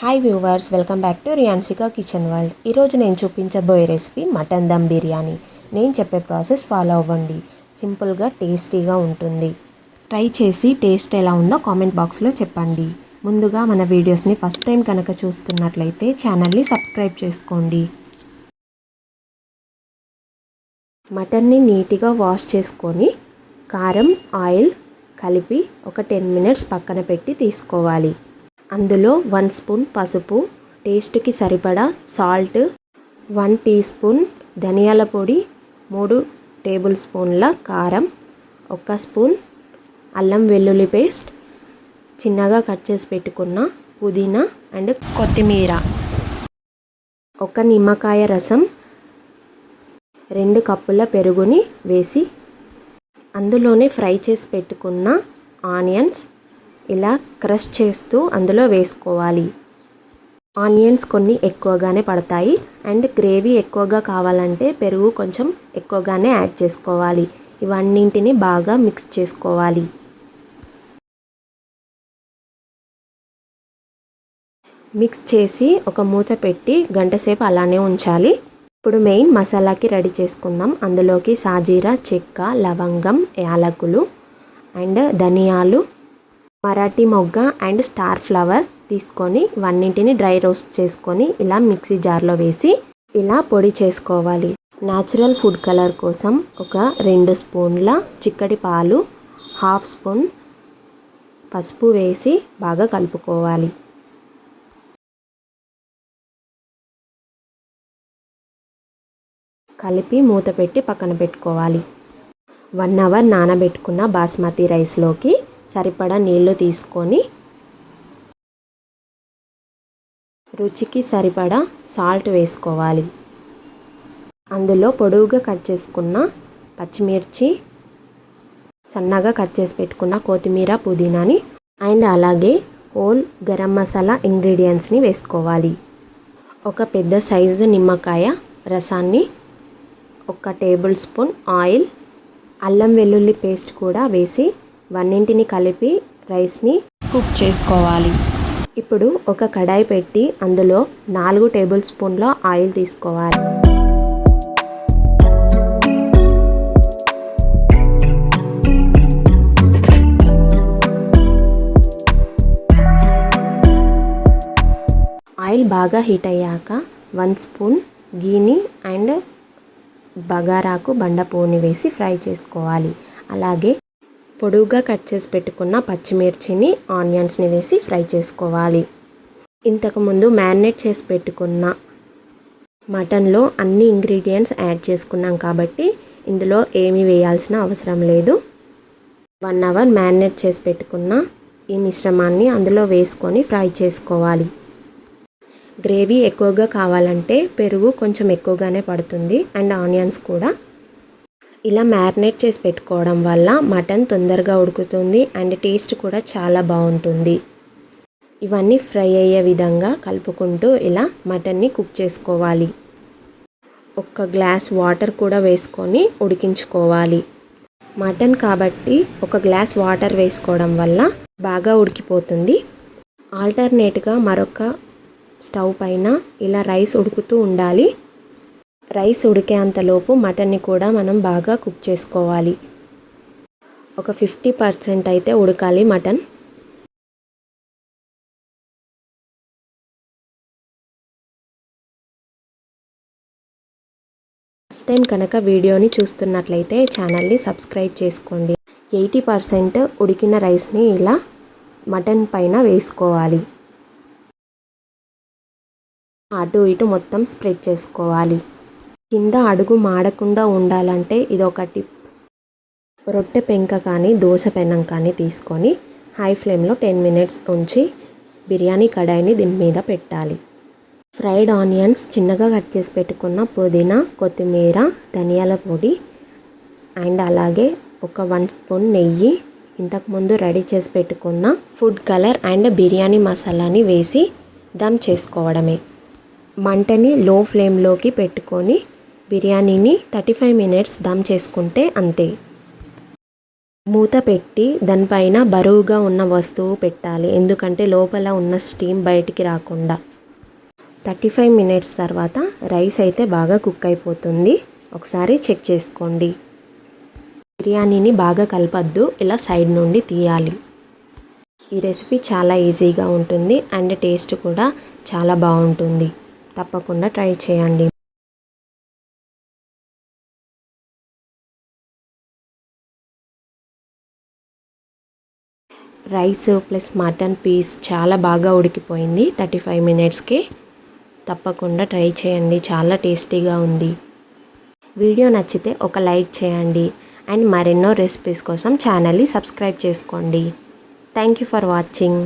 Hi viewers welcome back to Riyanshika kitchen world ఈరోజు నేను చూపించబోయే రెసిపీ మటన్ దమ్ బిర్యానీ. నేను చెప్పే ప్రాసెస్ ఫాలో అవ్వండి. సింపుల్గా టేస్టీగా ఉంటుంది. ట్రై చేసి టేస్ట్ ఎలా ఉందో కామెంట్ బాక్స్లో చెప్పండి. ముందుగా మన వీడియోస్ని ఫస్ట్ టైం కనుక చూస్తున్నట్లయితే ఛానల్ని సబ్స్క్రైబ్ చేసుకోండి. మటన్ని నీట్గా వాష్ చేసుకొని కారం ఆయిల్ కలిపి ఒక టెన్ మినిట్స్ పక్కన పెట్టి తీసుకోవాలి. అందులో వన్ స్పూన్ పసుపు టేస్ట్కి సరిపడా సాల్ట్ వన్ టీ స్పూన్ ధనియాల పొడి మూడు టేబుల్ స్పూన్ల కారం ఒక స్పూన్ అల్లం వెల్లుల్లి పేస్ట్ చిన్నగా కట్ చేసి పెట్టుకున్న పుదీనా అండ్ కొత్తిమీర. ఒక నిమ్మకాయ రసం రెండు కప్పుల పెరుగుని వేసి అందులోనే ఫ్రై చేసి పెట్టుకున్న ఆనియన్స్ ఇలా క్రష్ చేస్తూ అందులో వేసుకోవాలి. ఆనియన్స్ కొన్ని ఎక్కువగానే పడతాయి. అండ్ గ్రేవీ ఎక్కువగా కావాలంటే పెరుగు కొంచెం ఎక్కువగానే యాడ్ చేసుకోవాలి. ఇవన్నింటిని బాగా మిక్స్ చేసుకోవాలి. మిక్స్ చేసి ఒక మూత పెట్టి గంట సేపు అలానే ఉంచాలి. ఇప్పుడు మెయిన్ మసాలాకి రెడీ చేసుకుందాం. అందులోకి సాజీరా చెక్క లవంగం యాలకులు అండ్ ధనియాలు మరాఠీ మొగ్గ అండ్ స్టార్ ఫ్లవర్ తీసుకొని వన్నింటిని డ్రై రోస్ట్ చేసుకొని ఇలా మిక్సీ జార్లో వేసి ఇలా పొడి చేసుకోవాలి. న్యాచురల్ ఫుడ్ కలర్ కోసం ఒక రెండు స్పూన్ల చిక్కటి పాలు హాఫ్ స్పూన్ పసుపు వేసి బాగా కలుపుకోవాలి. కలిపి మూత పెట్టి పక్కన పెట్టుకోవాలి. వన్ అవర్ నానబెట్టుకున్న బాస్మతి రైస్లోకి సరిపడా నీళ్ళు తీసుకొని రుచికి సరిపడా సాల్ట్ వేసుకోవాలి. అందులో పొడవుగా కట్ చేసుకున్న పచ్చిమిర్చి సన్నగా కట్ చేసి పెట్టుకున్న కొత్తిమీర పుదీనాని అండ్ అలాగే హోల్ గరం మసాలా ఇంగ్రీడియంట్స్ని వేసుకోవాలి. ఒక పెద్ద సైజు నిమ్మకాయ రసాన్ని ఒక టేబుల్ స్పూన్ ఆయిల్ అల్లం వెల్లుల్లి పేస్ట్ కూడా వేసి వన్నింటిని కలిపి రైస్ని కుక్ చేసుకోవాలి. ఇప్పుడు ఒక కడాయి పెట్టి అందులో నాలుగు టేబుల్ స్పూన్ల ఆయిల్ తీసుకోవాలి. ఆయిల్ బాగా హీట్ అయ్యాక వన్ స్పూన్ గీని అండ్ బగారాకు బండపూని వేసి ఫ్రై చేసుకోవాలి. అలాగే పొడువుగా కట్ చేసి పెట్టుకున్న పచ్చిమిర్చిని ఆనియన్స్ని వేసి ఫ్రై చేసుకోవాలి. ఇంతకుముందు మ్యారినేట్ చేసి పెట్టుకున్న మటన్లో అన్ని ఇంగ్రీడియంట్స్ యాడ్ చేసుకున్నాం కాబట్టి ఇందులో ఏమీ వేయాల్సిన అవసరం లేదు. వన్ అవర్ మ్యారినేట్ చేసి పెట్టుకున్న ఈ మిశ్రమాన్ని అందులో వేసుకొని ఫ్రై చేసుకోవాలి. గ్రేవీ ఎక్కువగా కావాలంటే పెరుగు కొంచెం ఎక్కువగానే పడుతుంది అండ్ ఆనియన్స్ కూడా. ఇలా మ్యారినేట్ చేసి పెట్టుకోవడం వల్ల మటన్ తొందరగా ఉడుకుతుంది అండ్ టేస్ట్ కూడా చాలా బాగుంటుంది. ఇవన్నీ ఫ్రై అయ్యే విధంగా కలుపుకుంటూ ఇలా మటన్ని కుక్ చేసుకోవాలి. ఒక్క గ్లాస్ వాటర్ కూడా వేసుకొని ఉడికించుకోవాలి. మటన్ కాబట్టి ఒక గ్లాస్ వాటర్ వేసుకోవడం వల్ల బాగా ఉడికిపోతుంది. ఆల్టర్నేట్గా మరొక స్టవ్ పైన ఇలా రైస్ ఉడుకుతూ ఉండాలి. రైస్ ఉడికేంతలోపు మటన్ని కూడా మనం బాగా కుక్ చేసుకోవాలి. ఒక ఫిఫ్టీ పర్సెంట్ అయితే ఉడకాలి మటన్. ఫస్ట్ టైం కనుక వీడియోని చూస్తున్నట్లయితే ఛానల్ని సబ్స్క్రైబ్ చేసుకోండి. ఎయిటీ పర్సెంట్ ఉడికిన రైస్ని ఇలా మటన్ పైన వేసుకోవాలి. అటు ఇటు మొత్తం స్ప్రెడ్ చేసుకోవాలి. కింద అడుగు మాడకుండా ఉండాలంటే ఇది ఒక టిప్. రొట్టె పెంక కానీ దోశ పెనం కానీ తీసుకొని హై ఫ్లేమ్లో టెన్ మినిట్స్ ఉంచి బిర్యానీ కడాయిని దీని మీద పెట్టాలి. ఫ్రైడ్ ఆనియన్స్ చిన్నగా కట్ చేసి పెట్టుకున్న పుదీనా కొత్తిమీర ధనియాల పొడి అండ్ అలాగే ఒక వన్ స్పూన్ నెయ్యి ఇంతకుముందు రెడీ చేసి పెట్టుకున్న ఫుడ్ కలర్ అండ్ బిర్యానీ మసాలాని వేసి దమ్ చేసుకోవడమే. మంటని లో ఫ్లేమ్లోకి పెట్టుకొని బిర్యానీని థర్టీ ఫైవ్ మినిట్స్ దమ్ చేసుకుంటే అంతే. మూత పెట్టి దానిపైన బరువుగా ఉన్న వస్తువు పెట్టాలి. ఎందుకంటే లోపల ఉన్న స్టీమ్ బయటికి రాకుండా. థర్టీ ఫైవ్ మినిట్స్ తర్వాత రైస్ అయితే బాగా కుక్ అయిపోతుంది. ఒకసారి చెక్ చేసుకోండి. బిర్యానీని బాగా కలపద్దు. ఇలా సైడ్ నుండి తీయాలి. ఈ రెసిపీ చాలా ఈజీగా ఉంటుంది. అండ్ టేస్ట్ కూడా చాలా బాగుంటుంది. తప్పకుండా ట్రై చేయండి. రైస్ ప్లస్ మటన్ పీస్ చాలా బాగా ఉడికిపోయింది. థర్టీ ఫైవ్ మినిట్స్కి తప్పకుండా ట్రై చేయండి. చాలా టేస్టీగా ఉంది. వీడియో నచ్చితే ఒక లైక్ చేయండి. అండ్ మరెన్నో రెసిపీస్ కోసం ఛానల్ని సబ్స్క్రైబ్ చేసుకోండి. Thank you for watching.